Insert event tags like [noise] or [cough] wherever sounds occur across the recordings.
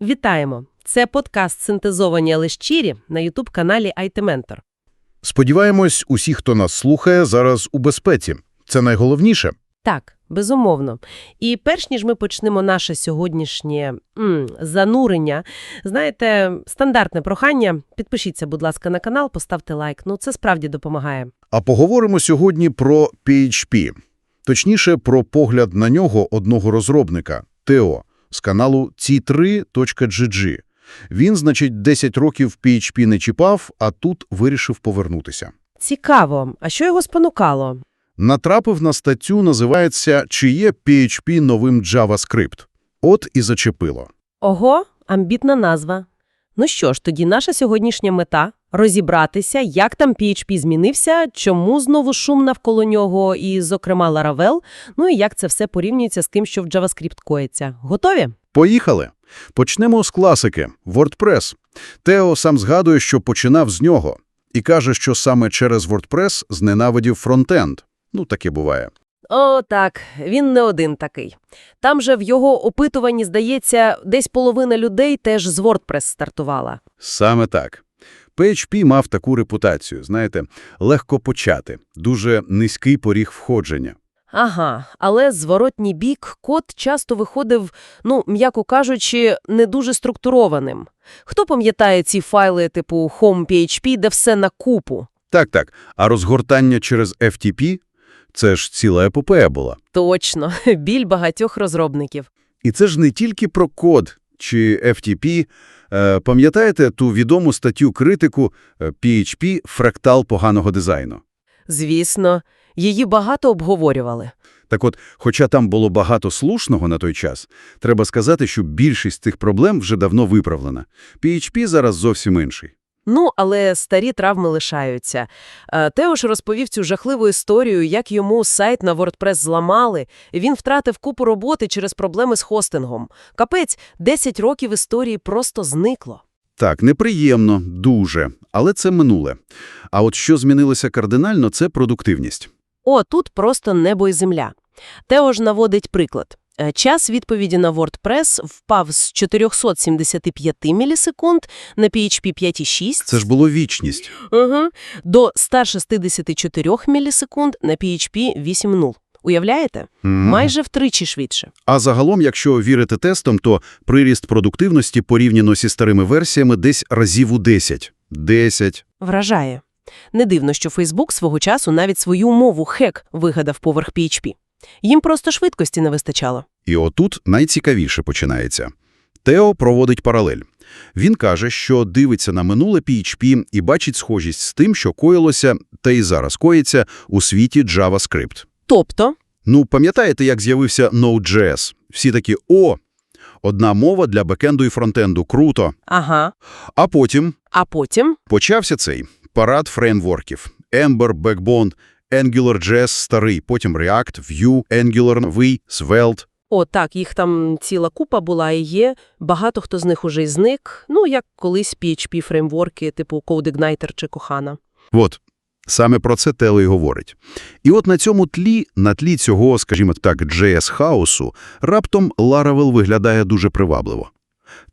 Вітаємо! Це подкаст «Синтезовані, але щирі» на ютуб-каналі Mentor. Сподіваємось, усі, хто нас слухає, зараз у безпеці. Це найголовніше. Так, безумовно. І перш ніж ми почнемо наше сьогоднішнє м, занурення, знаєте, стандартне прохання, підпишіться, будь ласка, на канал, поставте лайк. Ну, це справді допомагає. А поговоримо сьогодні про PHP. Точніше, про погляд на нього одного розробника – Тео, з каналу t3.gg. Він, значить, 10 років PHP не чіпав, а тут вирішив повернутися. Цікаво, а що його спонукало? Натрапив на статтю, називається «Чи є PHP новим JavaScript?». От і зачепило. Ого, амбітна назва. Ну що ж, тоді наша сьогоднішня мета – розібратися, як там PHP змінився, чому знову шум навколо нього і, зокрема, Laravel, ну і як це все порівнюється з тим, що в JavaScript коїться. Готові? Поїхали. Почнемо з класики – WordPress. Тео сам згадує, що починав з нього. І каже, що саме через WordPress зненавидів фронтенд. Ну, таке буває. О, так, він не один такий. Там же в його опитуванні, здається, десь половина людей теж з WordPress стартувала. Саме так. PHP мав таку репутацію, знаєте, легко почати, дуже низький поріг входження. Ага, але зворотній бік код часто виходив, ну, м'яко кажучи, не дуже структурованим. Хто пам'ятає ці файли типу home.php, де все на купу? Так-так, а розгортання через FTP – це ж ціла епопея була. Точно, [laughs] біль багатьох розробників. І це ж не тільки про код чи FTP. Е, пам'ятаєте ту відому статтю-критику е, PHP «Фрактал поганого дизайну»? Звісно, її багато обговорювали. Так от, хоча там було багато слушного на той час, треба сказати, що більшість цих проблем вже давно виправлена. PHP зараз зовсім інший. Ну, але старі травми лишаються. Е, Тео ж розповів цю жахливу історію, як йому сайт на WordPress зламали, він втратив купу роботи через проблеми з хостингом. Капець, 10 років історії просто зникло. Так, неприємно, дуже, але це минуле. А от що змінилося кардинально – це продуктивність. О, тут просто небо і земля. Тео ж наводить приклад. Е, Час відповіді на WordPress впав з 475 мілісекунд на PHP 5.6 Це ж було вічність. Угу. до 164 мілісекунд на PHP 8.0. Уявляєте? Майже втричі швидше. А загалом, якщо вірити тестам, то приріст продуктивності порівняно зі старими версіями десь разів у 10. 10. Вражає. Не дивно, що Facebook свого часу навіть свою мову хек вигадав поверх PHP. Їм просто швидкості не вистачало. І отут найцікавіше починається. Тео проводить паралель. Він каже, що дивиться на минуле PHP і бачить схожість з тим, що коїлося, та і зараз коїться у світі JavaScript. Тобто, Ну, пам'ятаєте, як з'явився Node.js? Всі такі «О! Одна мова для бекенду і фронтенду. Круто!» ага, А потім а потім почався цей парад фреймворків. Ember, Backbone, AngularJS старий, потім React, Vue, Angular новий, Svelte. О, так, їх там ціла купа була і є. Багато хто з них уже й зник. Ну, як колись PHP-фреймворки, типу CodeIgniter чи Kohana. От, саме про це Тело й говорить. І от на цьому тлі, на тлі цього, скажімо так, JS-хаосу, раптом Laravel виглядає дуже привабливо.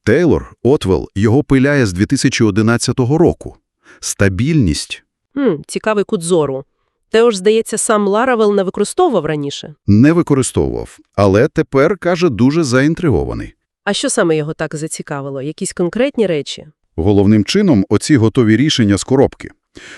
Тейлор, Отвел, його пиляє з 2011 року. Стабільність Хм, цікавий кут зору. Тео ж, здається, сам Ларавел не використовував раніше. не використовував, але тепер, каже, дуже заінтригований. А що саме його так зацікавило? Якісь конкретні речі? Головним чином оці готові рішення з коробки.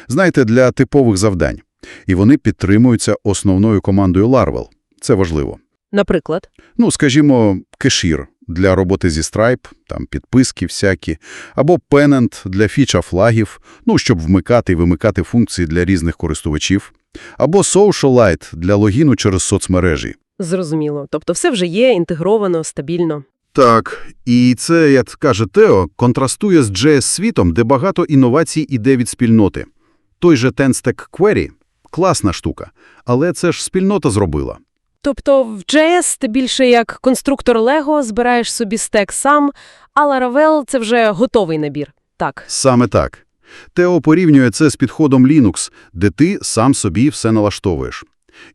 Знаєте, для типових завдань. І вони підтримуються основною командою Ларвел. Це важливо. Наприклад? Ну, скажімо, кешір для роботи зі Stripe, там підписки всякі, або Pennant для фіча-флагів, ну, щоб вмикати і вимикати функції для різних користувачів, або Socialite для логіну через соцмережі. Зрозуміло. Тобто все вже є, інтегровано, стабільно. Так, і це, як каже Тео, контрастує з JS-світом, де багато інновацій іде від спільноти. Той же TenStack Query – класна штука, але це ж спільнота зробила. Тобто в JS ти більше як конструктор Lego, збираєш собі стек сам, а Laravel – це вже готовий набір. Так. Саме так. Тео порівнює це з підходом Linux, де ти сам собі все налаштовуєш.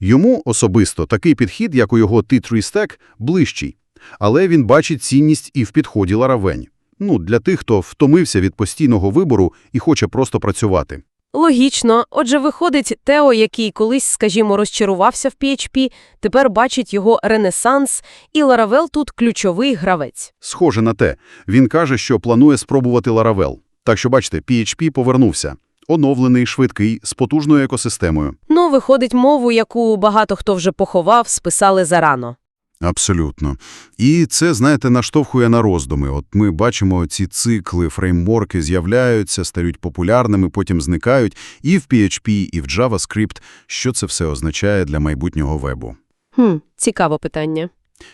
Йому особисто такий підхід, як у його T3 Stack, ближчий. Але він бачить цінність і в підході Laravel. Ну, для тих, хто втомився від постійного вибору і хоче просто працювати. Логічно. Отже, виходить, Тео, який колись, скажімо, розчарувався в PHP, тепер бачить його ренесанс, і Laravel тут ключовий гравець. Схоже на те. Він каже, що планує спробувати Laravel. Так що, бачите, PHP повернувся. Оновлений, швидкий, з потужною екосистемою. Ну, виходить, мову, яку багато хто вже поховав, списали зарано. Абсолютно. І це, знаєте, наштовхує на роздуми. От ми бачимо ці цикли, фреймворки з'являються, стають популярними, потім зникають і в PHP, і в JavaScript. Що це все означає для майбутнього вебу? Хм, цікаве питання.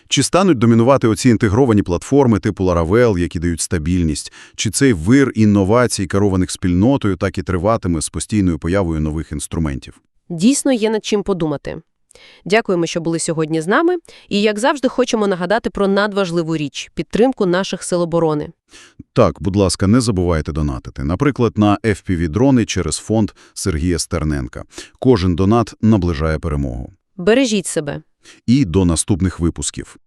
Чи стануть домінувати оці інтегровані платформи типу Laravel, які дають стабільність? Чи цей вир інновацій, керованих спільнотою, так і триватиме з постійною появою нових інструментів? Дійсно є над чим подумати. Дякуємо, що були сьогодні з нами. І, як завжди, хочемо нагадати про надважливу річ – підтримку наших сил оборони. Так, будь ласка, не забувайте донатити. Наприклад, на FPV-дрони через фонд Сергія Стерненка. Кожен донат наближає перемогу. Бережіть себе. І до наступних випусків.